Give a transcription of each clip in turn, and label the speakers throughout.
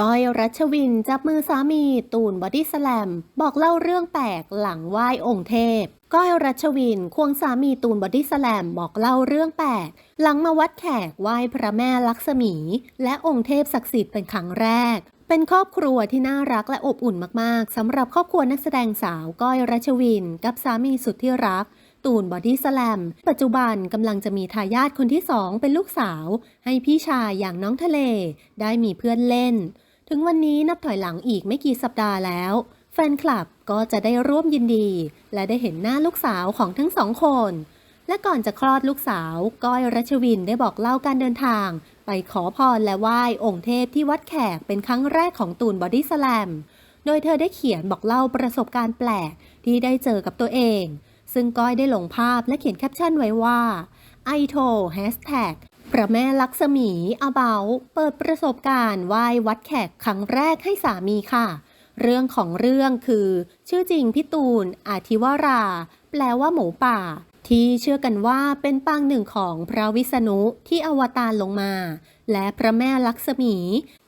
Speaker 1: ก้อยรัชวินจับมือสามีตูนบอดี้สแลม บอกเล่าเรื่องแปลกหลังไหว้องค์เทพ ก้อยรัชวินควงสามีตูนบอดี้สแลม บอกเล่าเรื่องแปลกหลังมาวัดแขกไหว้พระแม่ลักษมี และองค์เทพศักดิ์สิทธิ์เป็นครั้งแรก เป็นครอบครัวที่น่ารักและอบอุ่นมากๆสำหรับครอบครัวนักแสดงสาวก้อยรัชวิน กับสามีสุดที่รักตูนบอดี้สแลม ปัจจุบันกำลังจะมีทายาทคนที่สองเป็นลูกสาว ให้พี่ชายอย่างน้องทะเล ได้มีเพื่อนเล่น ถึงวันนี้นับถอยหลังอีกไม่กี่สัปดาห์แล้ว แฟนคลับก็จะได้ร่วมยินดี และได้เห็นหน้าลูกสาวของทั้งสองคน และก่อนจะคลอดลูกสาวก้อยรัชวินได้บอกเล่าการเดินทาง ไปขอพรและไหว้องค์เทพที่วัดแขกเป็นครั้งแรกของตูนบอดี้สแลมโดยเธอได้เขียนบอกเล่าประสบการณ์แปลกที่ได้เจอกับตัวเอง ซึ่งก้อยได้ลงภาพและเขียนแคปชั่นไว้ว่าไอโทแฮชแท็ก พระแม่ลักษมีอาเบาเปิดประสบการณ์ไหว้วัดแขกครั้งแรกให้สามีค่ะ เรื่องของเรื่องคือ ชื่อจริงพี่ตูน อาทิวรา แปลว่าหมูป่า ที่เชื่อกันว่าเป็นปางหนึ่งของพระวิษณุที่อวตารลงมา และพระแม่ลักษมี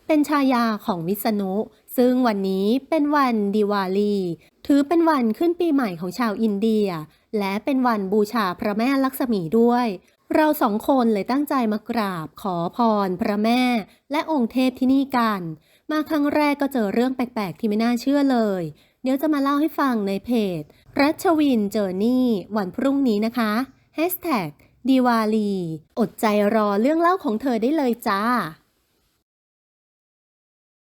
Speaker 1: เป็นชายาของวิษณุ ซึ่งวันนี้เป็นวันดิวาลี ถือเป็นวันขึ้นปีใหม่ของชาวอินเดีย และเป็นวันบูชาพระแม่ลักษมีด้วย เราสองคนเลยตั้งใจมากราบขอพร พระแม่ และองค์เทพที่นี่กัน มาครั้งแรกก็เจอเรื่องแปลกๆ ที่ไม่น่าเชื่อเลย เดี๋ยวจะมาเล่าให้ฟังในเพจ รัชวินเจอร์นี่ วันพรุ่งนี้นะคะ Hashtag ดีวาลี อดใจรอเรื่องเล่าของเธอได้เลยจ้า